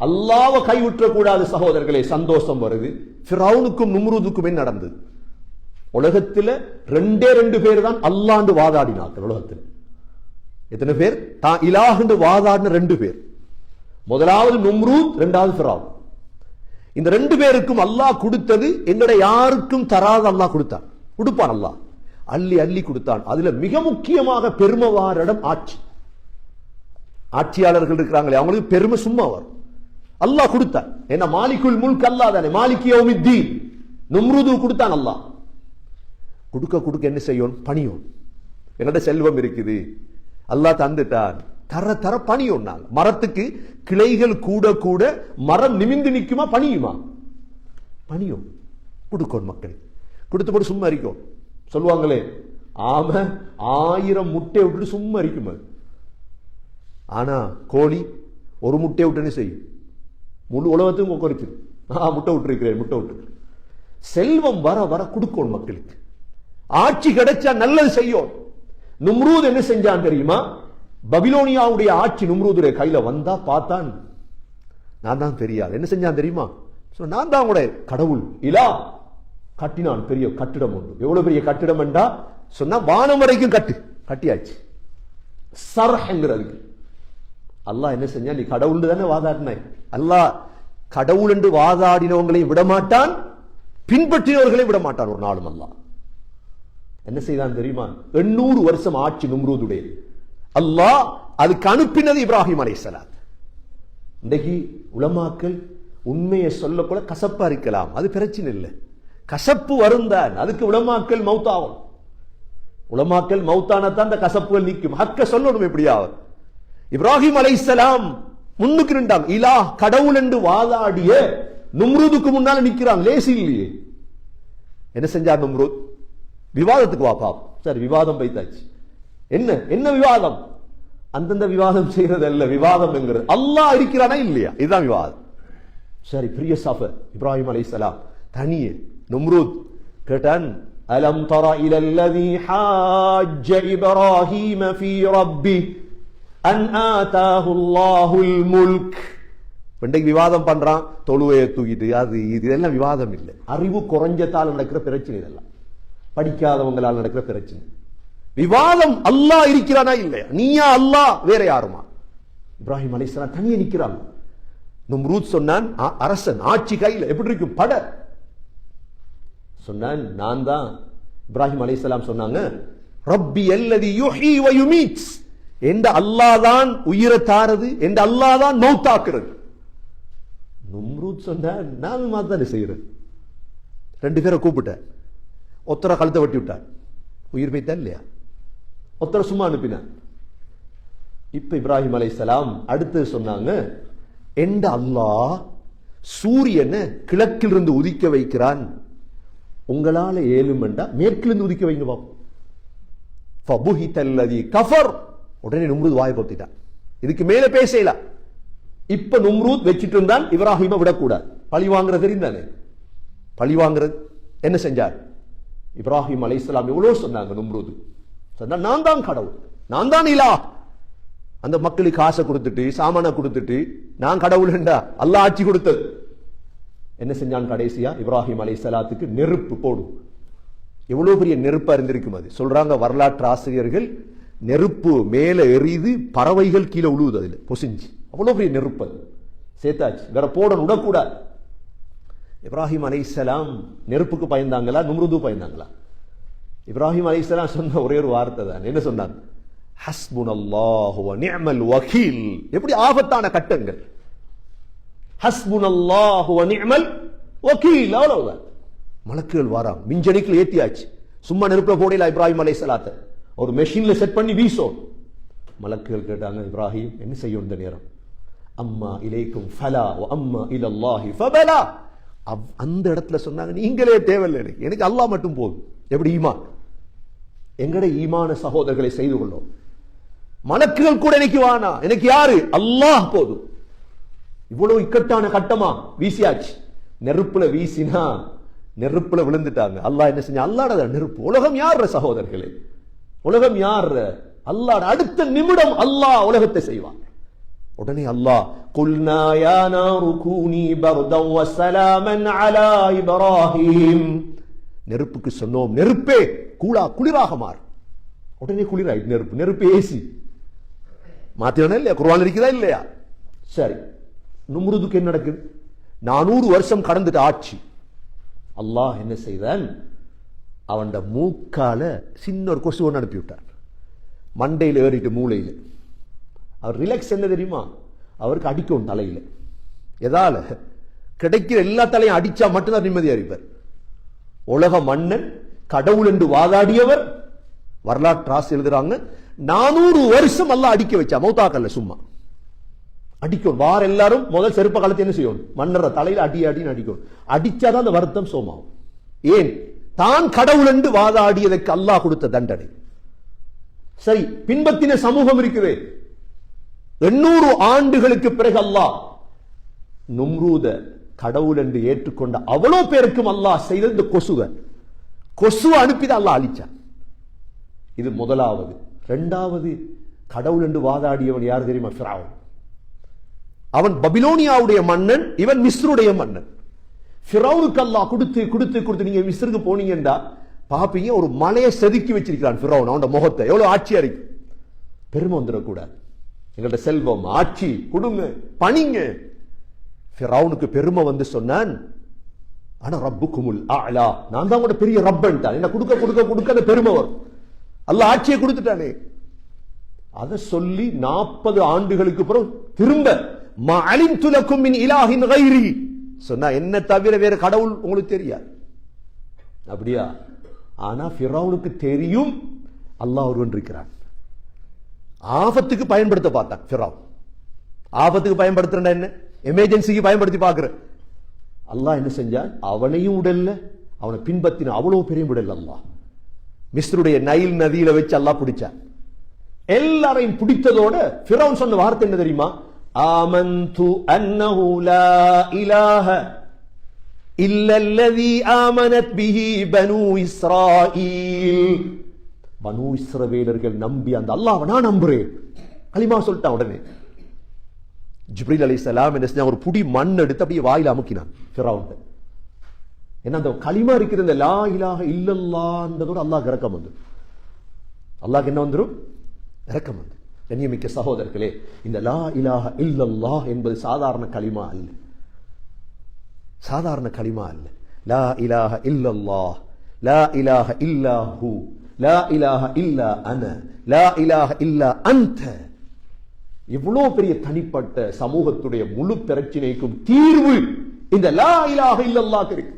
அல்லாவை கைவிட்ட கூடாது சகோதரர்களே சந்தோஷம் வருது. ஃபிரௌனுக்கும் நும்ருதுக்கும் என்ன நடந்தது? உலகத்துல ரெண்டே ரெண்டு பேர் தான் அல்லாண்டு வாதாடினார்கள் உலகத்தில். எத்தனை பேர்? தான் இலாஹுண்டு வாதாடின ரெண்டு பேர். முதலாவது நும்ரூத் ரெண்டாவது ஃபிரௌன். இந்த ரெண்டு பேருக்கும் அல்லாஹ் கொடுத்தது எங்கட யாருக்கும் தராத அல்லாஹ் கொடுத்தான். கொடுப்பான் அல்லாஹ். அள்ளி அள்ளி கொடுத்தான். அதுல மிக முக்கியமாக பெருமை ஆட்சி. ஆட்சியாளர்கள் இருக்கிறாங்களே அவங்களுக்கு பெருமை சும்மா வரும். அல்லாஹ் கொடுத்தான். என்ன மாலிக்குல் முல்க் அல்லாஹ் தானே மாலிக் யௌமித்தீன். நும்ருது கொடுத்தான் அல்லாஹ். கொடுக்க கொடுக்க என்ன செய்யும்? பணியும். என்னோட செல்வம் இருக்குது. அல்லாஹ் தந்துட்டான். தர தர பணியும் நாங்க மரத்துக்கு கிளைகள் கூட கூட மரம் நிமிந்து நிற்குமா பணியுமா? பணியும். கொடுக்கணும் மக்கள். கொடுத்த போட்டு சும்மா இருக்கும் சொல்லுவாங்களே ஆம ஆயிரம் முட்டை விட்டுட்டு சும்மா இருக்கும் அது. ஆனா கோழி ஒரு முட்டையை விட்டுன்னு செய்யும்? முழு உலகத்தையும் கொக்கரிச்சு ஆ முட்டை விட்டுருக்கிறேன் முட்டை விட்டு செல்வம் வர வர கொடுக்கணும் மக்களுக்கு. ஆட்சி கிடைச்சா நல்லது செய்யும் நும்ரூத் என்ன செஞ்சான் தெரியுமா? பபிலோனியாவுடைய ஆட்சி நும்ரூதுடைய கையில வந்தா பார்த்தான். நான் தான் தெரியாது என்ன செஞ்சான் தெரியுமா? நான் தான் கூட கடவுள். இலா. கட்டினான் பெரிய கட்டிடம் ஒன்று எவ்வளவு பெரிய கட்டிடம் என்றா? சொன்னா வானம் வரைக்கும் கட்டு. கட்டியாச்சு. சர்ஹங்கிறதுக்கு அல்லாஹ் என்ன செஞ்சா நீ கடவுள் தானே வாதாடினாய். அல்லாஹ் கடவுள் என்று வாதாடினவங்களையும் விடமாட்டான் பின்பற்றினவர்களையும் விடமாட்டான் ஒரு நாளும் அல்லாஹ். என்ன செய்தான் தெரியுமா? எண்ணூறு வருஷம் ஆட்சி நும்ரூதுடைய. அல்லாஹ் அதுக்கு அனுப்பினது இப்ராஹிம் சலாத் இன்றைக்கு உலமாக்கள் உண்மையை சொல்லக்கூட கசப்பா இருக்கலாம். அது பிரச்சனை இல்லை. கசப்பு வருந்தான். அதுக்கு உலமாக்கள் மௌத்தாகும். உலமாக்கள் மௌத்தானத்தான் அந்த கசப்புகள் நிற்கும் ஹக்க சொல்லணும் எப்படியாவது. இப்ராஹிம் அலை முன்னுக்கு நின்றான். இலா கடவுள் என்று வாதாடிய நும்ருதுக்கு முன்னால் நிற்கிறான் லேசி இல்லையே. என்ன செஞ்சார் நும்ருத்? விவாதத்துக்கு வா பாப். சார் விவாதம் பைத்தாச்சு என்ன? என்ன விவாதம்? அந்தந்த விவாதம் செய்யறது அல்ல விவாதம் என்கிறது. அல்லாஹ் இருக்கிறானா இல்லையா? இதுதான் விவாதம். சரி பிரிய சாஃபர் இப்ராஹிம் அலை சலாம் தனிய. நும்ருத் கேட்டான் அலம் தர இலல்லதி ஹாஜ்ஜ இப்ராஹிம ஃபீ ரப்பி? இன்றைக்கு விவாதம் பண்றான் தொழுவையை தூக்கிட்டு அது இது இதெல்லாம் விவாதம் இல்லை. அறிவு குறைஞ்சத்தால் நடக்கிற பிரச்சனை இதெல்லாம். படிக்காதவங்களால் நடக்கிற பிரச்சனை. விவாதம் அல்லாஹ் இருக்கிறானா இல்லையா? நீயா அல்லாஹ் வேற யாருமா? இப்ராஹிம் அலிஸ்லாம் தனியே நிற்கிறான் நும்ரூத் சொன்னான் "ஆ- அரசன் ஆட்சி கையில் எப்படி இருக்கும்? பட. சொன்னான் நான் தான். இப்ராஹிம் அலிஸ்லாம் சொன்னாங்க ரப்பி அல்லது யுஹி வ யுமீட்ஸ் எந்த அல்லாஹ் தான் உயிரை தாரது எந்த அல்லாஹ் தான் மௌத்தாக்குறது. நும்ரூத் சொன்னான் நான் மாதிரி செய்யறேன் ரெண்டு பேரை கூப்பிட்டேன் ஒத்தரை கழுத்தை வெட்டி விட்டார். உயிர் போய்த்தான் இல்லையா? ஒத்தரை சும்மா அனுப்பினான் இப்போ இப்ராஹிம் அலைஹிஸ்ஸலாம் அடுத்து சொன்னாங்க எந்த அல்லாஹ் சூரியனை கிழக்கிலிருந்து உதிக்க வைக்கிறான்? உங்களால் ஏழுமெண்டா மேற்கிலிருந்து உதிக்க வைங்க பாப்போம். கஃபர். உடனே நும்ருத் வாயை பொத்திட்டான் இதுக்கு மேல பேசல இப்ப நும்ரூத் வச்சிட்டு இருந்தான் இப்ராஹிம விடக்கூடாது. பழி வாங்குறது தெரிந்தானே? பழி வாங்குறது. என்ன செஞ்சார்? இப்ராஹிம் அலைஹிஸ்ஸலாம் எவ்வளவு சொன்னாங்க நும்ரூது? சொன்னா நான் தான் கடவுள். நான் தான் இலா அந்த மக்களுக்கு காசை கொடுத்துட்டு சாமானை கொடுத்துட்டு நான் கடவுள்ண்டா அல்லாஹ் ஆட்சி கொடுத்தது. என்ன செஞ்சான் கடைசியா? இப்ராஹிம் சலாத்துக்கு நெருப்பு போடும் எவ்வளவு பெரிய நெருப்பா இருந்திருக்கும் அது. சொல்றாங்க வரலாற்று ஆசிரியர்கள் நெருப்பு மேலே எரியுது பறவைகள் கீழே உழுவுது அதில் பொசிஞ்சு. அவ்வளோ பெரிய நெருப்பு அது. சேர்த்தாச்சு. வேற போடணும் விடக்கூடாது. இப்ராஹிம் அலைசலாம் நெருப்புக்கு பயந்தாங்களா நும்ருது பயந்தாங்களா? இப்ராஹிம் அலைசலாம் சொன்ன ஒரே ஒரு வார்த்தை தான். என்ன சொன்னாங்க ஹஸ்புனல்லாஹு வ நிஅமல் வகீல். எப்படி ஆபத்தான கட்டங்கள். ஹஸ்புன் அல்லாஹு நிஅமல் வகீல். அவ்வளவுதான். மலக்குகள் வாராம் மிஞ்சணிக்குள் ஏத்தியாச்சு. சும்மா நெருப்பில் போடல இப்ராஹிம் அலைஹிஸ்ஸலாத்தை? ஒரு மெஷினில் செட் பண்ணி வீசும் மலக்குகள் கேட்டாங்க இப்ராஹிம் என்ன செய்யும் இந்த நேரம்? அம்மா இலைக்கும் ஃபலா வ அம்மா அல்லாஹி ஃபபலா. அவ்- அந்த இடத்துல சொன்னாங்க நீங்களே தேவையில்லை எனக்கு. எனக்கு அல்லாஹ் மட்டும் போதும். எப்படி ஈமான்? எங்கட ஈமான சகோதரர்களை செய்து கொள்ளும். மலக்குகள் கூட எனக்கு வானா? எனக்கு யாரு? அல்லாஹ் போதும். இவ்வளவு இக்கட்டான கட்டமா? வீசியாச்சு. நெருப்புல வீசினா நெருப்புல விழுந்துட்டாங்க. அல்லாஹ் என்ன செஞ்சா அல்லாட நெருப்பு. உலகம் யார் சகோதரர்களே? உலகம் யார்? அல்லாஹ் அடுத்த நிமிடம் அல்லாஹ் உலகத்தை செய்வான். உடனே அல்லாஹ் குல்னா யா நாரு கூனி பர்தன் வ சலாமன் அலா இப்ராஹிம். நெருப்புக்கு சொன்னோம் நெருப்பே கூலா குளிராக மாறு. உடனே குளிராயிட்டு நெருப்பு நெருப்பு ஏசி. மாத்தினா இல்லையா? குர்ஆன் இருக்குதா இல்லையா? சரி. நும்ருதுக்கு என்ன நடக்குது? நானூறு வருஷம் கடந்துட்டு ஆட்சி. அல்லாஹ் என்ன செய்தான்? அவன் மூக்கால சின்ன ஒரு கொசு ஒன்று அனுப்பிவிட்டார் மண்டையில் ஏறிட்டு மூளையில். அவர் ரிலாக்ஸ் என்ன தெரியுமா? அவருக்கு அடிக்கும் தலையில். எதால் கிடைக்கிற எல்லா தலையும் அடித்தா மட்டும்தான் நிம்மதியாக இருப்பார். உலக மன்னன் கடவுள் என்று வாதாடியவர் வரலாற்று ஆசை எழுதுறாங்க நானூறு வருஷம் எல்லாம் அடிக்க வச்சா மௌத்தாக்கல்ல சும்மா. அடிக்கும். வார எல்லாரும் முதல் செருப்ப காலத்தை என்ன செய்யணும்? மன்னர் தலையில் அடி அடின்னு அடிக்கணும். அடிச்சாதான் அந்த வருத்தம் சோமாவும். ஏன்? தான் கடவுள் என்று வாதாடியதற்கு அல்லாஹ் கொடுத்த தண்டனை. சரி பின்பற்றின சமூகம் இருக்குது. எண்ணூறு ஆண்டுகளுக்கு பிறகு அல்லாஹ் நும்ரூத கடவுள் என்று ஏற்றுக்கொண்ட அவ்வளோ பேருக்கும் அல்லாஹ் செய்த இந்த கொசுவ கொசுவை அனுப்பிதான் அல்லாஹ் அழிச்சான். இது முதலாவது. ரெண்டாவது கடவுள் என்று வாதாடியவன் யார் தெரியுமா? அவன் பபிலோனியாவுடைய மன்னன் இவன் மிஸ்ருடைய மன்னன். ஃபிரௌனுக்கு அல்லாஹ் கொடுத்து கொடுத்து கொடுத்து நீங்க மிஸ்ருக்கு போனீங்கடா பாப்பீங்க ஒரு மலையை செதுக்கி வச்சிருக்கிறான் ஃபிரௌன். அவனோட முகத்தை எவ்வளவு ஆட்சியா இருக்கு பெருமை வந்துடக்கூடாது. எங்கள்ட்ட செல்வம் ஆட்சி கொடுங்க பணிங்க. ஃபிரௌனுக்கு பெருமை வந்து சொன்னான் ஆனா ரப்புக்குமுல் ஆலா நான் தான் உங்களோட பெரிய ரப்பன்ட்டான் என்ன கொடுக்க கொடுக்க கொடுக்க அந்த பெருமை வரும். அல்ல ஆட்சியை கொடுத்துட்டானே. அதை சொல்லி நாற்பது ஆண்டுகளுக்கு அப்புறம் திரும்ப மலின் துலக்கும் மின் இலாஹின் கைரி. சொன்னா என்ன தவிர வேற கடவுள் உங்களுக்கு தெரியாது. அப்படியா? ஆனா ஃபிரௌனுக்கு தெரியும் அல்லாஹ் ஒருவன் இருக்கிறான். ஆபத்துக்கு பயன்படுத்த பார்த்தான் ஃபிரௌன். ஆபத்துக்கு பயன்படுத்துறா என்ன? எமர்ஜென்சிக்கு பயன்படுத்தி பார்க்கிற அல்லாஹ் என்ன செஞ்சான்? அவனையும் உடல்ல அவனை பின்பற்றின அவ்வளவு பெரிய உடல் அல்லாஹ். மிஸ்ருடைய நைல் நதியில வச்சு அல்லாஹ் பிடிச்சான். எல்லாரையும் பிடித்ததோட ஃபிரௌன் சொன்ன வார்த்தை என்ன தெரியுமா? آمنت أنه لا إله إلا الذي آمنت به بنو إسرائيل பனு இஸ்ரவேலர்கள் நம்பி அந்த அல்லாவை நான் நம்புறேன். கலிமா சொல்லிட்டான் உடனே. ஜிப்ரீல் சலாம் என்ன ஒரு புடி மண் எடுத்து அப்படியே வாயில அமுக்கினான் ஃபிரௌன் ஏன்னா அந்த களிமா இருக்கிற இந்த லா இலாக இல்லல்லான்றதோட அல்லாஹ் இறக்கம் வந்து. அல்லாஹ் என்ன வந்துடும் இறக்கம் வந்து. கண்ணியமிக்க சகோதரர்களே இந்த லா இலாக இல்லல்லாஹ் என்பது சாதாரண களிமா அல்ல. சாதாரண களிமா அல்ல. லா இலாஹ இல்லல்லாஹ் லா இலாஹ இல்லாஹு லா இலாக இல்லா அன லா இலாஹ இல்லா அந்த இவ்வளோ பெரிய தனிப்பட்ட சமூகத்துடைய முழு பிரச்சனைக்கும் தீர்வு இந்த லா இலாஹ இல்லல்லாஹ் இருக்கு.